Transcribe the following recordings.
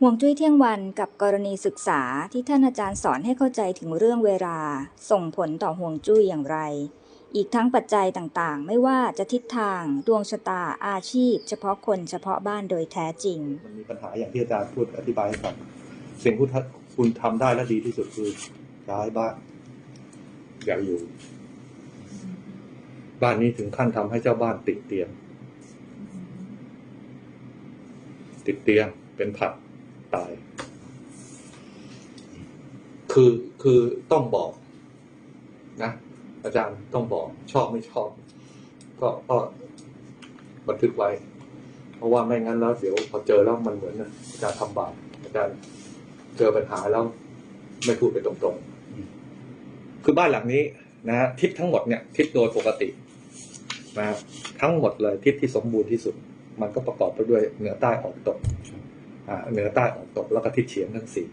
ห่วงจุ้ยเที่ยงวันกับกรณีศึกษาที่ท่านอาจารย์สอนให้เข้าใจถึงเรื่องเวลา ส่งผลต่อห่วงจุ้ยอย่างไร อีกทั้งปัจจัยต่างๆ ไม่ว่าจะทิศทาง ดวงชะตาอาชีพ เฉพาะคนเฉพาะบ้านโดยแท้จริง มันมีปัญหาอย่างที่อาจารย์พูดอธิบายให้ฟังสิ่งที่คุณทำได้และดีที่สุดคือย้ายบ้านอย่าอยู่ บ้านนี้ถึงขั้นทำให้เจ้าบ้านติดเตียง ติดเตียงเป็นผัก ตาย คือคือต้องบอกนะอาจารย์ต้องบอกชอบไม่ชอบ ก็ก็บันทึกไว้ เพราะว่าไม่งั้นแล้วเดี๋ยวพอเจอแล้วมันเหมือนนะอาจารย์ทำบาปอาจารย์เจอปัญหาแล้วไม่พูดไปตรงๆ คือบ้านหลังนี้นะฮะทิศทั้งหมดเนี่ยทิศโดยปกตินะครับทั้งหมดเลยทิศที่สมบูรณ์ที่สุด มันก็ประกอบไปด้วยเหนือใต้ออกตก เหนือใต้ออกตกแล้วก็ทิศเฉียงทั้งสี่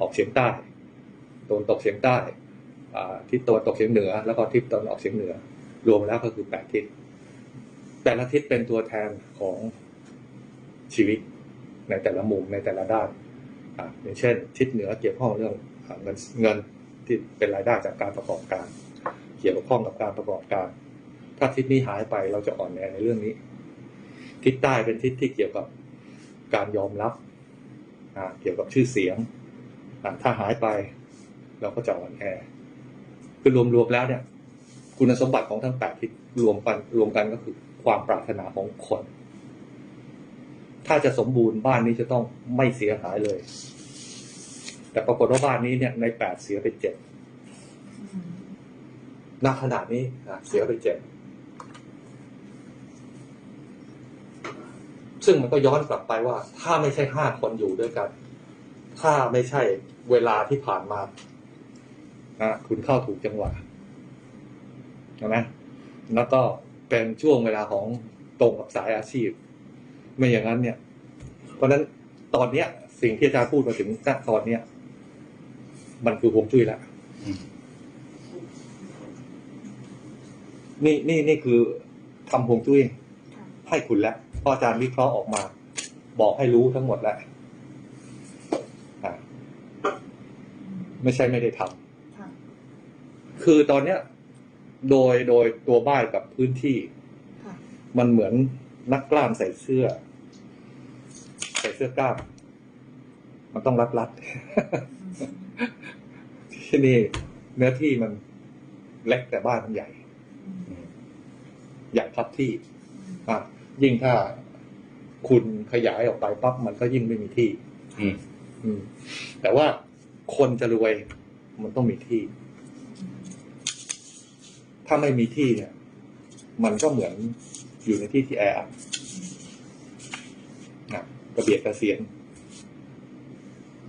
ออกเฉียงใต้ตะวันตกเฉียงใต้ทิศตะวันตกเฉียงเหนือ แล้วก็ทิศตะวันออกเฉียงเหนือ รวมแล้วก็คือแปดทิศ แต่ละทิศเป็นตัวแทนของชีวิตในแต่ละมุมในแต่ละด้านอ่าอย่างเช่น ทิศเหนือเกี่ยวข้องเรื่องเงินเงินที่เป็นรายได้จากการประกอบการ เกี่ยวข้องกับการประกอบการ ถ้าทิศนี้หายไปเราจะอ่อนแอในเรื่องนี้ ทิศใต้เป็นทิศที่เกี่ยวกับการยอมรับอ่าเกี่ยวกับชื่อเสียงอ่าถ้าหายไปเราก็จะอ่อนแอคือรวมๆแล้วเนี่ย คุณสมบัติของทั้งแปดทิศรวมกันรวมกันก็คือความปรารถนาของคน ถ้าจะสมบูรณ์บ้านนี้จะต้องไม่เสียหายเลย แต่ปรากฏว่าบ้านนี้เนี่ยในแปดเสียไปเจ็ดณขนาดนี้นะเสียไปเจ็ด ซึ่งมันก็ย้อนกลับไปว่า ถ้าไม่ใช่ห้าคนอยู่ด้วยกัน ถ้าไม่ใช่เวลาที่ผ่านมานะคุณเข้าถูกจังหวะใช่ไหมแล้วก็เป็นช่วงเวลาของตรงกับสายอาชีพ ไม่อย่างนั้นเนี่ย เพราะฉะนั้นตอนเนี้ย สิ่งที่อาจารย์พูดมาถึงณตอนเนี้ย มันคือฮวงจุ้ยแล้วอืมนี่นี่นี่คือทำฮวงจุ้ยให้คุณแล้ว พราะอาจารย์วิเคราะห์ออกมา บอกให้รู้ทั้งหมดแล้วอะไม่ใช่ไม่ได้ทำค่ะคือตอนเนี้ย โดยโดยตัวบ้านกับพื้นที่ค่ะมันเหมือนนักกล้ามใส่เสื้อ ใส่เสื้อกล้าม มันต้องรัดรัดที่นี่เนื้อที่มันเล็กแต่บ้านมันใหญ่ใหญ่ทับที่ อะ ยิ่งถ้าคุณขยายออกไปปั๊บมันก็ยิ่งไม่มีที่ อืม อืม แต่ว่าคนจะรวยมันต้องมีที่ ถ้าไม่มีที่เนี่ย มันก็เหมือนอยู่ในที่ที่แออัดนะกระเบียดกระเสียน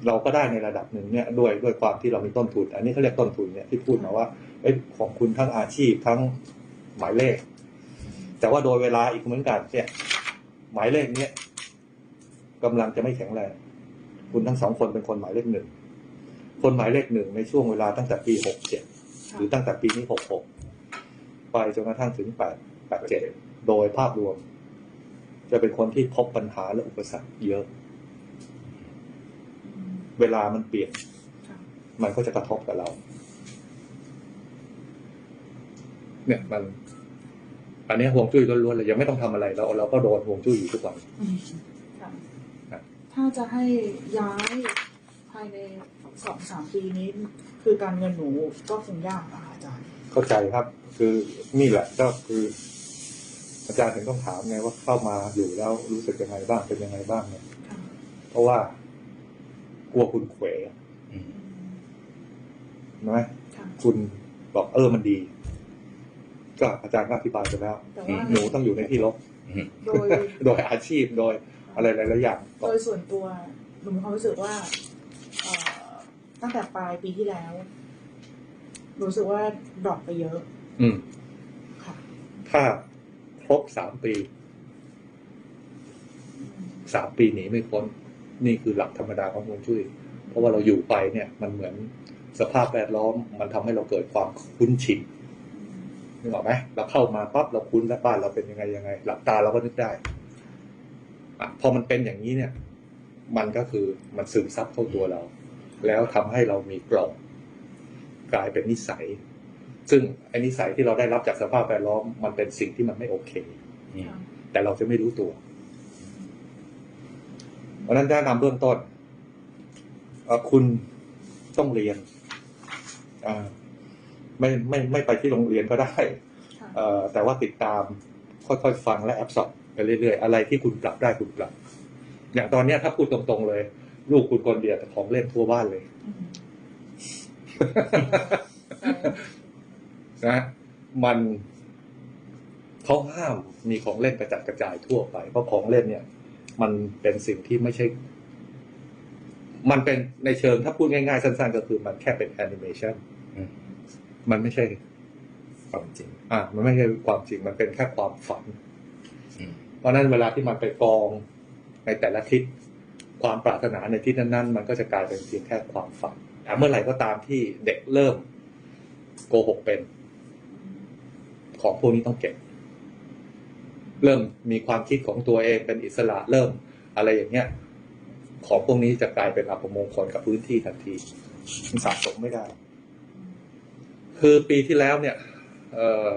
เราก็ได้ในระดับหนึ่งเนี่ย ด้วยด้วยความที่เรามีต้นทุน อันนี้เขาเรียกต้นทุนเนี่ยที่พูดมาว่าเอ้ยของคุณทั้งอาชีพทั้งหมายเลข แต่ว่าโดยเวลาอีกเหมือนกันเนี่ยหมายเลขเนี้ยกำลังจะไม่แข็งแรง คุณทั้งสองคนเป็นคนหมายเลขหนึ่ง คนหมายเลขหนึ่งในช่วงเวลาตั้งแต่ปีหกเจ็ดหรือตั้งแต่ปีนี้หกหกไปจนกระทั่งถึงแปดแปดเจ็ดโดยภาพรวม จะเป็นคนที่พบปัญหาและอุปสรรคเยอะ เวลามันเปลี่ยนค่ะมันก็จะกระทบกับเรา เนี่ยมัน อันนี้ห่วงจุ้ยล้วนๆเลยยังไม่ต้องทำอะไรเราเราก็โดนห่วงจุ้ยอยู่ทุกวันอืมค่ะครับถ้าจะให้ย้ายภายในสองสามปีนี้ คือการเงินหนูก็คงยากนะคะอาจารย์ เข้าใจครับ คือนี่แหละก็คือ อาจารย์ถึงต้องถามไงว่าเข้ามาอยู่แล้วรู้สึกยังไงบ้างเป็นยังไงบ้างเนี่ยค่ะเพราะว่ากลัวคุณเขวอืมนะค่ะคุณบอกเออมันดี ก็อาจารย์ก็อธิบายไปแล้ว แต่ว่าหนูต้องอยู่ในที่ลบอืมโดยโดยอาชีพโดยอะไรหลายๆอย่างโดยส่วนตัวหนูมีความรู้สึกว่าเอ่อตั้งแต่ปลายปีที่แล้วหนูรู้สึกว่าดรอปไปเยอะ อืมค่ะ ถ้าครบสามปีสามปีหนีไม่พ้น นี่คือหลักธรรมดาของฮวงจุ้ยเพราะว่าเราอยู่ไปเนี่ย มันเหมือนสภาพแวดล้อม มันทำให้เราเกิดความคุ้นชิน นึกออกไหมเราเข้ามาปั๊บเราคุ้นแล้วบ้านเราเป็นยังไงยังไง หลับตาเราก็นึกได้อะพอมันเป็นอย่างนี้เนี่ย มันก็คือมันซึมซับเข้าตัวเรา แล้วทำให้เรามีกรอบกลายเป็นนิสัย ซึ่งไอ้นิสัยที่เราได้รับจากสภาพแวดล้อมมันเป็นสิ่งที่มันไม่โอเคอืมแต่เราจะไม่รู้ตัว เพราะฉะนั้นแนะนำเบื้องต้นเอ่อคุณต้องเรียนอ่า ไม่ไม่ไม่ไปที่โรงเรียนก็ได้ค่ะเอ่อแต่ว่าติดตามค่อยๆฟังและแอบสอบไปเรื่อยๆ อะไรที่คุณปรับได้คุณปรับ อย่างตอนเนี้ยถ้าพูดตรงๆเลย ลูกคุณคนเดียวแต่ของเล่นทั่วบ้านเลยอืมใช่นะมันเขาห้ามมีของเล่นกระจัดกระจายทั่วไป เพราะของเล่นเนี่ย มันเป็นสิ่งที่ไม่ใช่ มันเป็นในเชิงถ้าพูดง่ายๆ สั้นๆ ก็คือมันแค่เป็นแอนิเมชันอื มมันไม่ใช่ความจริง อ่า มันไม่ใช่ความจริง มันเป็นแค่ความฝันอืมเพราะฉะนั้นเวลาที่มันไปกองในแต่ละทิศ ความปรารถนาในทิศนั้นๆ มันก็จะกลายเป็นเพียงแค่ความฝันแต่เมื่อไหร่ก็ตามที่เด็กเริ่มโกหกเป็น ของพวกนี้ต้องเก็บ เริ่มมีความคิดของตัวเองเป็นอิสระเริ่ม อะไรอย่างเงี้ย ของพวกนี้จะกลายเป็นอัปมงคลกับพื้นที่ทันทีมันสะสมไม่ได้ คือปีที่แล้วเนี่ยเอ่อ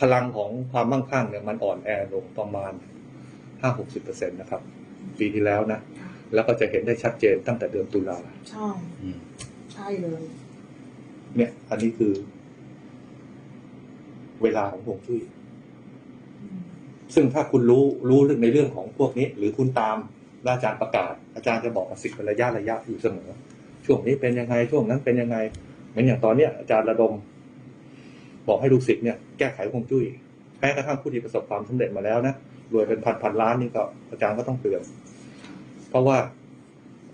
พลังของความมั่งคั่งเนี่ยมันอ่อนแอลงประมาณห้าหกสิบเปอร์เซ็นตนะครับ ปีที่แล้วนะ แล้วก็จะเห็นได้ชัดเจนตั้งแต่เดือนตุลาใช่อืมใช่เลย เนี่ย อันนี้คือ เวลาของฮวงจุ้ยอืมซึ่งถ้าคุณรู้รู้เรื่องในเรื่องของพวกนี้ หรือคุณตามแล้วอาจารย์ประกาศ อาจารย์จะบอกกับสิทธิ์เป็นระยะระยะอยู่เสมอ ช่วงนี้เป็นยังไงช่วงนั้นเป็นยังไงเหมือนอย่างตอนเนี้ยอาจารย์ระดม บอกให้ลูกศิษย์เนี่ยแก้ไขฮวงจุ้ยแม้กระทั่งผู้ที่ประสบความสำเร็จมาแล้วนะรวยเป็นพันพันล้านนี่ก็อาจารย์ก็ต้องเตือนเพราะว่า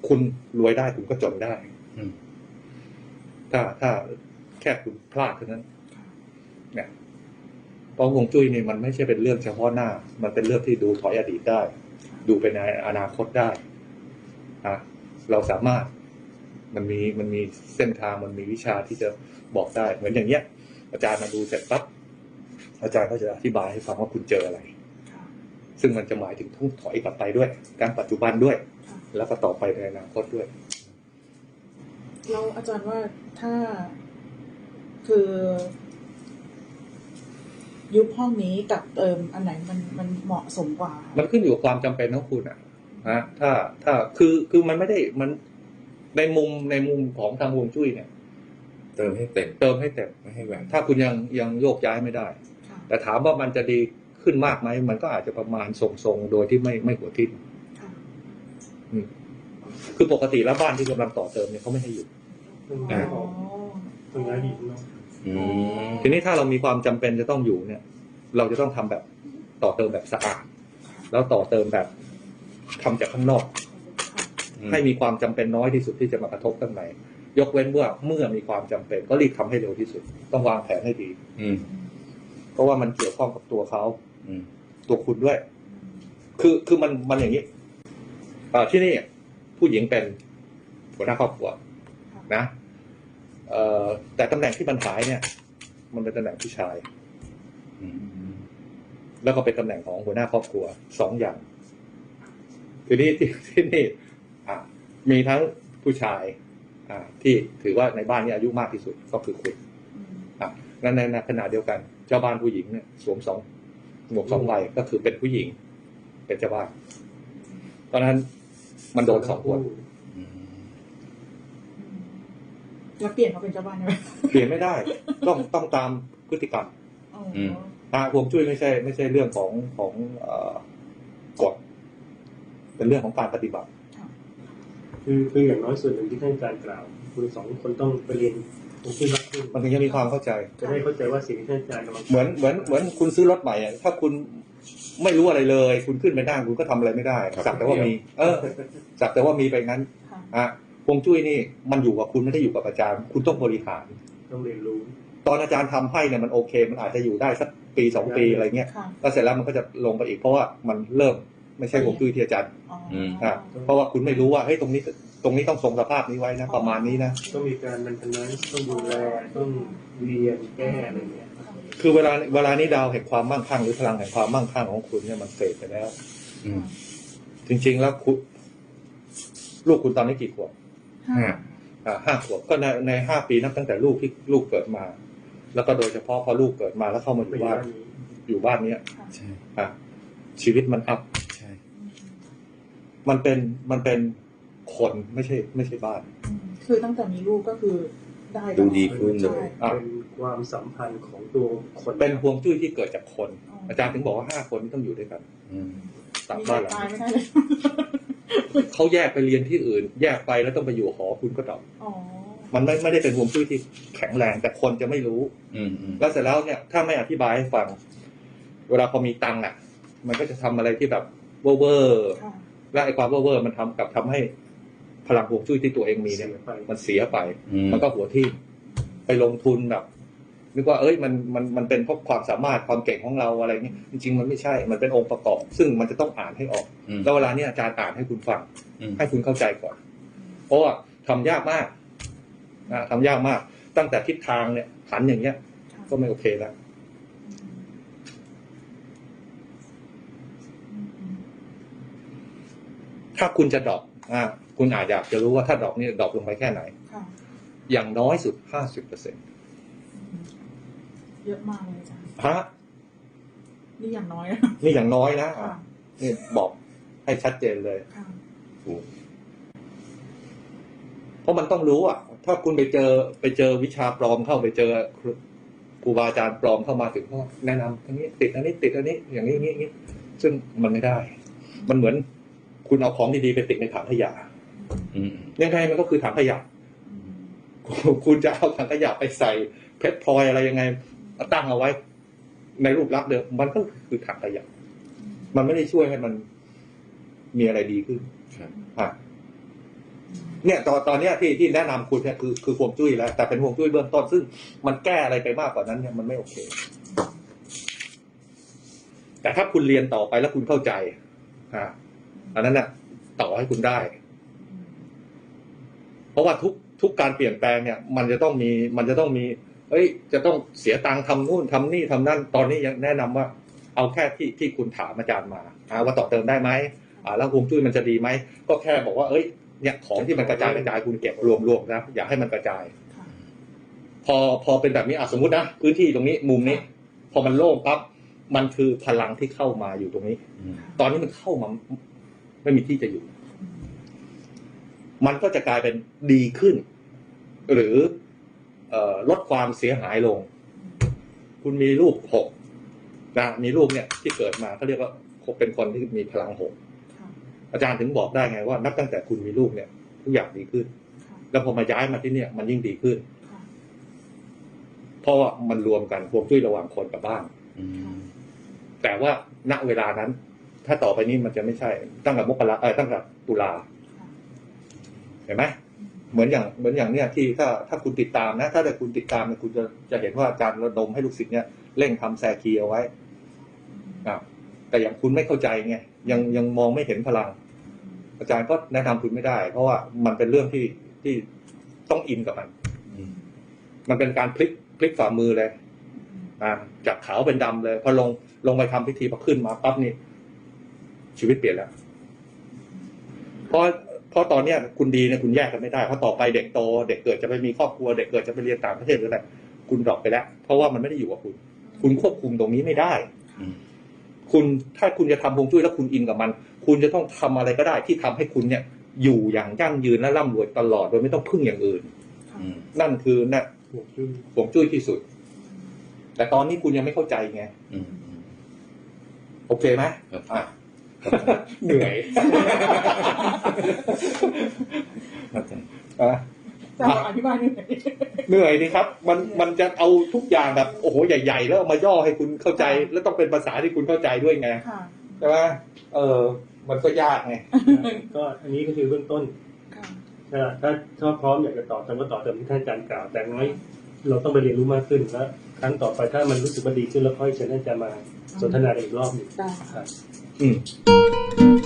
คุณรวยได้คุณก็จนได้อืมถ้าถ้าแค่คุณพลาดเท่านั้น เนี่ยเพราะฮวงจุ้ยนี่มันไม่ใช่เป็นเรื่องเฉพาะหน้า มันเป็นเรื่องที่ดูถอยอดีตได้ ดูไปในอนาคตได้อะเราสามารถมันมีมันมีเส้นทางมันมีวิชาที่จะบอกได้ เหมือนอย่างเงี้ย อาจารย์มาดูเสร็จปั๊บอาจารย์ก็จะอธิบายให้ฟังว่าคุณเจออะไรค่ะซึ่งมันจะหมายถึงทุ่งถอยกลับไปด้วย การปัจจุบันด้วยค่ะแล้วก็ต่อไปในอนาคตด้วยแล้วอาจารย์ว่าถ้าคือ ยุบห้องนี้กับเติมอันไหนมันมันเหมาะสมกว่า มันขึ้นอยู่กับความจำเป็นของคุณอะนะถ้าถ้าคือคือมันไม่ได้มันในมุมในมุมของทางฮวงจุ้ยเนี่ย เติมให้เต็ม เติมให้เต็มไม่ให้แหว่งถ้าคุณยังยังโยกย้ายไม่ได้ค่ะแต่ถามว่ามันจะดีขึ้นมากไหม มันก็อาจจะประมาณทรงๆ โดยที่ไม่ไม่หัวทิ่มค่ะอืมคือปกติแล้วบ้านที่กำลังต่อเติมเนี่ยเขาไม่ให้อยู่อ๋อตรงนี้ดีมากอืมทีนี้ถ้าเรามีความจำเป็นจะต้องอยู่เนี่ย เราจะต้องทำแบบต่อเติมแบบสะอาด แล้วต่อเติมแบบทำจากข้างนอกค่ะให้มีความจำเป็นน้อยที่สุดที่จะมากระทบข้างใน ยกเว้นว่าเมื่อมีความจำเป็น ก็รีบทำให้เร็วที่สุด ต้องวางแผนให้ดี อืมเพราะว่ามันเกี่ยวข้องกับตัวเขาอืมตัวคุณด้วย คือคือมันมันอย่างนี้เอ่อที่นี่ผู้หญิงเป็นหัวหน้าครอบครัวนะเอ่อแต่ตำแหน่งที่มันหายเนี่ย มันเป็นตำแหน่งผู้ชายอืมแล้วก็เป็นตำแหน่งของหัวหน้าครอบครัวสองอย่างทีนี้ที่ที่นี่อะมีทั้งผู้ชายอ่า ที่ถือว่าในบ้านนี้อายุมากที่สุดก็คือคุณอืมอะงั้นในในขณะเดียวกัน เจ้าบ้านผู้หญิงเนี่ยสวมสองหมวกสองใบก็คือเป็นผู้หญิง เป็นเจ้าบ้าน เพราะฉะนั้นมันโดนสองคนอืมแล้วเปลี่ยนเขาเป็นเจ้าบ้านได้ไหมเปลี่ยนไม่ได้ ต้องต้องตามพฤติกรรมอ๋ออ่าฮวงจุ้ยไม่ใช่ ไม่ใช่เรื่องของของเอ่อกฎเป็นเรื่องของการปฏิบัติ คือคืออย่างน้อยส่วนหนึ่งที่ท่านอาจารย์กล่าวคุณสองคนต้องไปเรียนตรงที่มากขึ้นมันถึงจะมีความเข้าใจ จะได้เข้าใจว่าสิ่งที่ท่านอาจารย์กำลังเหมือนเหมือนเหมือนคุณซื้อรถใหม่อะถ้าคุณไม่รู้อะไรเลย คุณขึ้นไปนั่งคุณก็ทำอะไรไม่ได้สักแต่ว่ามี เออสักแต่ว่ามีไปงั้นค่ะอะฮวงจุ้ยนี่มันอยู่กับคุณไม่ได้อยู่กับอาจารย์ คุณต้องบริหารต้องเรียนรู้ ตอนอาจารย์ทำให้เนี่ยมันโอเค มันอาจจะอยู่ได้สักปีสองปีอะไรเงี้ยค่ะแล้วเสร็จแล้วมันก็จะลงไปอีกเพราะว่ามันเริ่ม ไม่ใช่ฮวงจุ้ยที่อาจารย์อ๋ออะเพราะว่าคุณไม่รู้ว่าเฮ้ยตรงนี้ตรงนี้ต้องทรงสภาพนี้ไว้นะประมาณนี้นะต้องมีการมันทนั้นต้องดูแลต้องเรียนแก้อะไรเงี้ยคือเวลาเวลานี้ดาวแห่งความมั่งคั่งหรือพลังแห่งความมั่งคั่งของคุณเนี่ยมันเฟดไปแล้ว อืมจริง ๆ แล้วคุณลูกคุณตอนนี้กี่ขวบห้าอ่าห้าขวบก็ในในห้าปีนับตั้งแต่ลูกที่ลูกเกิดมา แล้วก็โดยเฉพาะพอลูกเกิดมาแล้วเข้ามาอไปยู่อยู่บ้านบ้านนี้อยู่บ้านเนี้ยใช่อะชีวิตมันอัพใช่ มันเป็นมันเป็นคนไม่ใช่ ไม่ใช่บ้านอืมคือตั้งแต่มีลูกก็คือได้ตลอดูดีขึ้นเลใช่ยอะเป็นความสัมพันธ์ของตัวคนเป็นห่วงจุ้ยที่เกิดจากคนอ๋อออาจารย์ถึงบอกว่าห้าคนที่ต้องอยู่ด้วยกันอืมตามมีบ้านใครหลังตายนี้ไม่ได้เลยเขาแยกไปเรียนที่อื่น แยกไปแล้วต้องไปอยู่หอคุณก็ดรอกอ๋อมันไม่ไม่ได้เป็นห่วงจุ้ยที่แข็งแรงแต่คนจะไม่รู้ อืมอืมแล้วเสร็จแล้วเนี่ยถ้าไม่อธิบายให้ฟัง เวลาพอมีตังค์อะ มันก็จะทำอะไรที่แบบเวอร์ค่ะๆ และไอ้ความเวอร์ๆมันทำกับทำให้พลังห่วงจุ้ยที่ตัวเองมีเนี่ยเสียไปมันเสียไปอืมมันก็หัวที่ไปลงทุนแบบนึกว่าเอ้ยมันมันมันเป็นเพราะความสามารถความเก่งของเราอะไรเงี้ยจริง ๆ มันไม่ใช่ มันเป็นองค์ประกอบ ซึ่งมันจะต้องอ่านให้ออกอืมแล้วเวลาเนี้อาจารย์อ่านให้คุณฟังอืมให้คุณเข้าใจก่อน เพราะว่าทำยากมากนะทำยากมาก ตั้งแต่ทิศทางเนี่ยหันอย่างเงี้ย ก็ไม่โอเคแล้ว ถ้าคุณจะดรอปอ่าคุณอาจอยากจะรู้ว่าถ้าดรอปนี่ดรอปลงไปแค่ไหน ค่ะ อย่างน้อยสุดห้าสิบเปอร์เซ็นต์เยอะมากเลยอาจารย์ฮะนี่อย่างน้อยนะนี่อย่างน้อยนะค่ะอะนี่บอกให้ชัดเจนเลย ค่ะ ถูกเพราะมันต้องรู้อะ ถ้าคุณไปเจอไปเจอวิชาปลอมเข้าไปเจอครูครูบาอาจารย์ปลอมเข้ามาถึงก็แนะนำอันนี้ติดอันนี้ติดอันนี้อย่างนี้อย่างนี้อย่างนี้ซึ่งมันไม่ได้ มันเหมือน คุณเอาของดีๆไปติดในถังขยะอืมยังไงมันก็คือถังขยะ คุณจะเอาถังขยะไปใส่เพชรพลอยอะไรยังไงตั้งเอาไว้ ในรูปลักษณ์เดิมมันก็คือถังขยะ มันไม่ได้ช่วยให้มันมีอะไรดีขึ้นครับอะเนี่ยตอนตอนเนี้ยที่ที่แนะนำคุณเนี่ยคือคือห่วงจุ้ยแล้วแต่เป็นห่วงจุ้ยเบื้องต้นซึ่งมันแก้อะไรไปมากกว่านั้นเนี่ยมันไม่โอเค แต่ถ้าคุณเรียนต่อไปแล้วคุณเข้าใจอะ อันนั้นน่ะต่อให้คุณได้ เพราะว่าทุกทุกการเปลี่ยนแปลงเนี่ย มันจะต้องมีมันจะต้องมี เอ้ย จะต้องเสียตังค์ทำนู่นทำนี่ทำนั่น ตอนนี้ยังแนะนำว่า เอาแค่ที่ที่คุณถามอาจารย์มาอ่าว่าต่อเติมได้ไหมอ่าแล้วฮวงจุ้ยมันจะดีไหมก็แค่บอกว่าเอ้ยเนี่ยของที่มันกระจายกระจายคุณเก็บรวมๆนะอย่าให้มันกระจายค่ะพอพอเป็นแบบนี้อะสมมตินะพื้นที่ตรงนี้มุมนี้ พอมันโล่งปั๊บมันคือพลังที่เข้ามาอยู่ตรงนี้อืมตอนนี้มันเข้ามา ไม่มีที่จะอยู่ มันก็จะกลายเป็นดีขึ้น หรือเอ่อลดความเสียหายลง คุณมีลูกหกนะมีลูกเนี่ยที่เกิดมาเขาเรียกว่าเป็นคนที่มีพลังหกค่ะอาจารย์ถึงบอกได้ไงว่า นับตั้งแต่คุณมีลูกเนี่ยทุกอย่างดีขึ้นค่ะแล้วพอมาย้ายมาที่เนี่ย มันยิ่งดีขึ้นค่ะเพราะว่ามันรวมกันพวงจุ้ยระหว่างคนกับบ้านอืมแต่ว่าณเวลานั้น ถ้าต่อไปนี้มันจะไม่ใช่ ตั้งแต่มกราเออตั้งแต่ตุลาเห็นไหมเหมือนอย่างเหมือนอย่างเนี้ยที่ถ้าถ้าคุณติดตามนะ ถ้าแต่คุณติดตามเนี่ยคุณจะจะเห็นว่าอาจารย์ระดมให้ลูกศิษย์เนี่ยเร่งทำแซคีเอาไว้อะแต่อย่างคุณไม่เข้าใจไงยังยังมองไม่เห็นพลัง อาจารย์ก็แนะนำคุณไม่ได้ เพราะว่ามันเป็นเรื่องที่ที่ต้องอินกับมันมันเป็นการพลิกพลิกฝ่ามือเลยอ่าจากขาวเป็นดำเลย พอลงลงไปทำพิธีพอขึ้นมาปั๊บนี่ ชีวิตเปลี่ยนแล้วเพราะเพราะตอนเนี้ยคุณดีเนี่ยคุณแยกกันไม่ได้เพราะต่อไปเด็กโต เด็กเกิดจะไปมีครอบครัว เด็กเกิดจะไปเรียนต่างประเทศหรืออะไรคุณดรอปไปแล้ว เพราะว่ามันไม่ได้อยู่กับคุณ คุณควบคุมตรงนี้ไม่ได้อืมคุณถ้าคุณจะทำฮวงจุ้ยแล้วคุณอินกับมัน คุณจะต้องทำอะไรก็ได้ที่ทำให้คุณเนี่ย อยู่อย่างยั่งยืนและร่ำรวยตลอดโดยไม่ต้องพึ่งอย่างอื่นค่ะอืมนั่นคือนะห่วงจุ้ยฮวงจุ้ยที่สุด แต่ตอนนี้คุณยังไม่เข้าใจไงอืมอืมโอเคไหมครับอะ เหนื่อยเข้าใจอะ จะบอกอธิบายหน่อยเหนื่อยดีครับ มันมันจะเอาทุกอย่างแบบโอ้โหใหญ่ๆ แล้วเอามาย่อให้คุณเข้าใจ แล้วต้องเป็นภาษาที่คุณเข้าใจด้วยไงค่ะ ใช่ไหมเออ มันก็ยากไง ก็อันนี้ก็คือเบื้องต้นค่ะถ้าถ้าถ้าพร้อมอยากจะต่อเติมก็ต่อเติมที่ท่านอาจารย์กล่าว แต่น้อยเราต้องไปเรียนรู้มากขึ้นแล้วครั้งต่อไปถ้ามันรู้สึกว่าดีขึ้นแล้วค่อยเชิญท่านอาจารย์มาสนทนากันอีกรอบหนึ่งได้ ครับ 嗯。